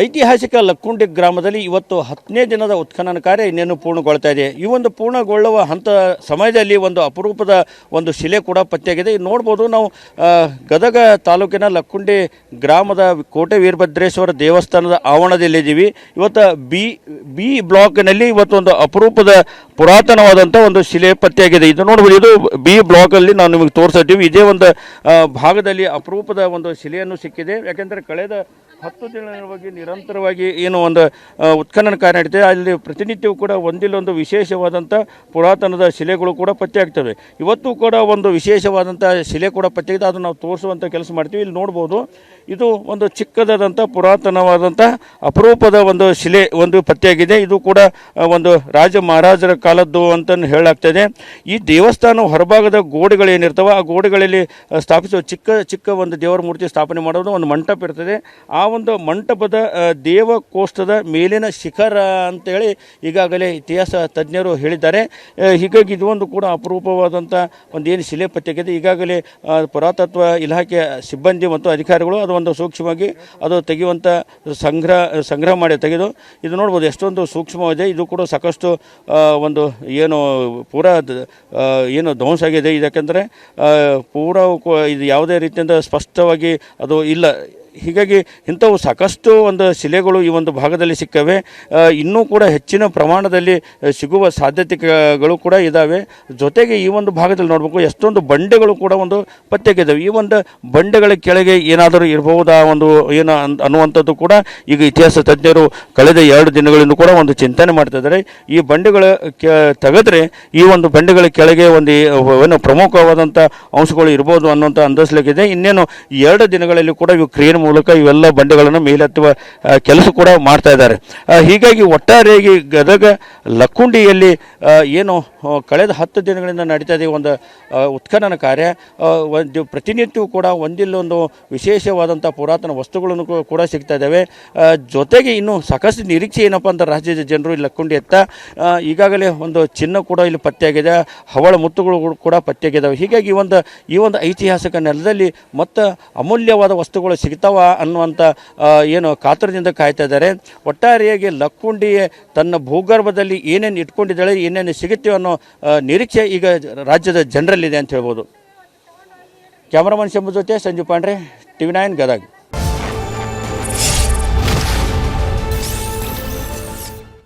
ಐತಿಹಾಸಿಕ ಲಕ್ಕುಂಡಿ ಗ್ರಾಮದಲ್ಲಿ ಇವತ್ತು ಹತ್ತನೇ ದಿನದ ಉತ್ಖನನ ಕಾರ್ಯ ಇನ್ನೇನು ಪೂರ್ಣಗೊಳ್ತಾ ಇದೆ. ಈ ಒಂದು ಪೂರ್ಣಗೊಳ್ಳುವ ಹಂತ ಸಮಯದಲ್ಲಿ ಒಂದು ಅಪರೂಪದ ಒಂದು ಶಿಲೆ ಕೂಡ ಪತ್ತೆಯಾಗಿದೆ. ಇದು ನೋಡ್ಬೋದು ನಾವು ಗದಗ ತಾಲೂಕಿನ ಲಕ್ಕುಂಡಿ ಗ್ರಾಮದ ಕೋಟೆ ವೀರಭದ್ರೇಶ್ವರ ದೇವಸ್ಥಾನದ ಆವರಣದಲ್ಲಿದ್ದೀವಿ. ಇವತ್ತು ಬಿ ಬಿ ಬ್ಲಾಕ್ನಲ್ಲಿ ಇವತ್ತು ಒಂದು ಅಪರೂಪದ ಪುರಾತನವಾದಂಥ ಒಂದು ಶಿಲೆ ಪತ್ತೆಯಾಗಿದೆ. ಇದು ನೋಡ್ಬೋದು, ಇದು ಬಿ ಬ್ಲಾಕಲ್ಲಿ ನಾವು ನಿಮಗೆ ತೋರಿಸ್ತಾ ಇದೇ ಒಂದು ಭಾಗದಲ್ಲಿ ಅಪರೂಪದ ಒಂದು ಶಿಲೆಯನ್ನು ಸಿಕ್ಕಿದೆ. ಯಾಕೆಂದರೆ ಕಳೆದ ಹತ್ತು ದಿನವಾಗಿ ನಿರಂತರವಾಗಿ ಏನು ಒಂದು ಉತ್ಖನನ ಕಾರ್ಯ ನಡೀತದೆ. ಅಲ್ಲಿ ಪ್ರತಿನಿತ್ಯವೂ ಕೂಡ ಒಂದಿಲ್ಲೊಂದು ವಿಶೇಷವಾದಂಥ ಪುರಾತನದ ಶಿಲೆಗಳು ಕೂಡ ಪತ್ತೆಯಾಗ್ತವೆ ಇವತ್ತು ಕೂಡ ಒಂದು ವಿಶೇಷವಾದಂಥ ಶಿಲೆ ಕೂಡ ಪತ್ತೆಯಾಗಿದೆ ಅದನ್ನು ನಾವು ತೋರಿಸುವಂಥ ಕೆಲಸ ಮಾಡ್ತೀವಿ. ಇಲ್ಲಿ ನೋಡ್ಬೋದು, ಇದು ಒಂದು ಚಿಕ್ಕದಾದಂಥ ಪುರಾತನವಾದಂಥ ಅಪರೂಪದ ಒಂದು ಶಿಲೆ ಒಂದು ಪತ್ತೆಯಾಗಿದೆ ಇದು ಕೂಡ ಒಂದು ರಾಜ ಮಹಾರಾಜರ ಕಾಲದ್ದು ಅಂತ ಹೇಳಾಗ್ತದೆ ಈ ದೇವಸ್ಥಾನ ಹೊರಭಾಗದ ಗೋಡೆಗಳೇನಿರ್ತವೆ ಆ ಗೋಡೆಗಳಲ್ಲಿ ಸ್ಥಾಪಿಸುವ ಚಿಕ್ಕ ಚಿಕ್ಕ ಒಂದು ದೇವರ ಮೂರ್ತಿ ಸ್ಥಾಪನೆ ಮಾಡೋದು ಒಂದು ಮಂಟಪ ಇರ್ತದೆ. ಆ ಒಂದು ಮಂಟಪದ ದೇವಕೋಷ್ಠದ ಮೇಲಿನ ಶಿಖರ ಅಂತೇಳಿ ಈಗಾಗಲೇ ಇತಿಹಾಸ ತಜ್ಞರು ಹೇಳಿದ್ದಾರೆ. ಹೀಗಾಗಿ ಇದು ಒಂದು ಕೂಡ ಅಪರೂಪವಾದಂಥ ಒಂದು ಏನು ಶಿಲೆ ಪತ್ತೆಗಿದೆ ಈಗಾಗಲೇ ಪುರಾತತ್ವ ಇಲಾಖೆಯ ಸಿಬ್ಬಂದಿ ಮತ್ತು ಅಧಿಕಾರಿಗಳು ಅದು ಒಂದು ಸೂಕ್ಷ್ಮವಾಗಿ ಅದು ತೆಗೆಯುವಂಥ ಸಂಗ್ರಹ ಸಂಗ್ರಹ ಮಾಡಿ ತೆಗೆದು ಇದು ನೋಡ್ಬೋದು ಎಷ್ಟೊಂದು ಸೂಕ್ಷ್ಮವಾಗಿದೆ. ಇದು ಕೂಡ ಸಾಕಷ್ಟು ಒಂದು ಏನು ಪೂರ ಏನು ಧ್ವಂಸ ಆಗಿದೆ ಇದಕ್ಕೆಂದರೆ ಪೂರ ಇದು ಯಾವುದೇ ರೀತಿಯಿಂದ ಸ್ಪಷ್ಟವಾಗಿ ಅದು ಇಲ್ಲ. ಹೀಗಾಗಿ ಇಂಥವು ಸಾಕಷ್ಟು ಒಂದು ಶಿಲೆಗಳು ಈ ಒಂದು ಭಾಗದಲ್ಲಿ ಸಿಕ್ಕವೆ. ಇನ್ನೂ ಕೂಡ ಹೆಚ್ಚಿನ ಪ್ರಮಾಣದಲ್ಲಿ ಸಿಗುವ ಸಾಧ್ಯತೆಗಳು ಕೂಡ ಇದ್ದಾವೆ ಜೊತೆಗೆ ಈ ಒಂದು ಭಾಗದಲ್ಲಿ ನೋಡಬೇಕು, ಎಷ್ಟೊಂದು ಬಂಡೆಗಳು ಕೂಡ ಒಂದು ಪತ್ತೆಗಿದ್ದಾವೆ. ಈ ಒಂದು ಬಂಡೆಗಳ ಕೆಳಗೆ ಏನಾದರೂ ಇರಬಹುದಾ ಒಂದು, ಏನು ಅನ್- ಅನ್ನುವಂಥದ್ದು ಕೂಡ ಈಗ ಇತಿಹಾಸ ತಜ್ಞರು ಕಳೆದ ಎರಡು ದಿನಗಳಿಂದ ಕೂಡ ಒಂದು ಚಿಂತನೆ ಮಾಡ್ತಾ ಈ ಬಂಡೆಗಳ ತೆಗೆದ್ರೆ ಈ ಒಂದು ಬಂಡೆಗಳ ಕೆಳಗೆ ಒಂದು, ಏನು ಪ್ರಮುಖವಾದಂಥ ಅಂಶಗಳು ಇರ್ಬೋದು ಅನ್ನುವಂಥ ಅಂದಾಜಲಾಗಿದೆ ಇನ್ನೇನು ಎರಡು ದಿನಗಳಲ್ಲಿ ಕೂಡ ಇವು ಕ್ರಿಯೆ ಮೂಲಕ ಇವೆಲ್ಲ ಬಂಡೆಗಳನ್ನು ಮೇಲೆತ್ತುವ ಕೆಲಸ ಕೂಡ ಮಾಡ್ತಾ ಇದ್ದಾರೆ. ಹೀಗಾಗಿ ಒಟ್ಟಾರೆಯಾಗಿ ಗದಗ ಲಕ್ಕುಂಡಿಯಲ್ಲಿ ಏನು ಕಳೆದ ಹತ್ತು ದಿನಗಳಿಂದ ನಡೀತಾ ಇದೆ ಒಂದು ಉತ್ಖನನ ಕಾರ್ಯ. ಒಂದು ಪ್ರತಿನಿತ್ಯವೂ ಕೂಡ ಒಂದಿಲ್ಲೊಂದು ವಿಶೇಷವಾದಂಥ ಪುರಾತನ ವಸ್ತುಗಳನ್ನು ಕೂಡ ಸಿಗ್ತಾ ಇದ್ದಾವೆ. ಜೊತೆಗೆ ಇನ್ನೂ ಸಾಕಷ್ಟು ನಿರೀಕ್ಷೆ ಏನಪ್ಪ ಅಂತ ರಾಜ್ಯದ ಜನರು ಇಲ್ಲಿ ಲಕ್ಕುಂಡಿ ಎತ್ತ ಈಗಾಗಲೇ ಒಂದು ಚಿನ್ನ ಕೂಡ ಇಲ್ಲಿ ಪತ್ತೆಯಾಗಿದೆ. ಹವಳ ಮುತ್ತುಗಳು ಕೂಡ ಪತ್ತೆಯಾಗಿದ್ದಾವೆ. ಹೀಗಾಗಿ ಒಂದು, ಈ ಒಂದು ಐತಿಹಾಸಿಕ ನೆಲದಲ್ಲಿ ಮತ್ತು ಅಮೂಲ್ಯವಾದ ವಸ್ತುಗಳು ಸಿಗ್ತಾವ ಅನ್ನುವಂಥ ಆ, ಏನು ಕಾತುರದಿಂದ ಕಾಯ್ತಾ ಇದ್ದಾರೆ. ಒಟ್ಟಾರೆಯಾಗಿ ಲಕ್ಕುಂಡಿ ತನ್ನ ಭೂಗರ್ಭದಲ್ಲಿ ಏನೇನು ಇಟ್ಕೊಂಡಿದ್ದಾಳೆ ಏನೇನು ಸಿಗುತ್ತೆ ಅನ್ನೋ ನಿರೀಕ್ಷೆ ಈಗ ರಾಜ್ಯದ ಜನರಲ್ಲಿದೆ ಅಂತ ಹೇಳ್ಬೋದು. ಕ್ಯಾಮ್ರಾಮನ್ ಶಂಭು ಜೊತೆ ಸಂಜು ಪಾಂಡ್ರೆ ಟಿವಿ ನೈನ್ ಗದಗ್.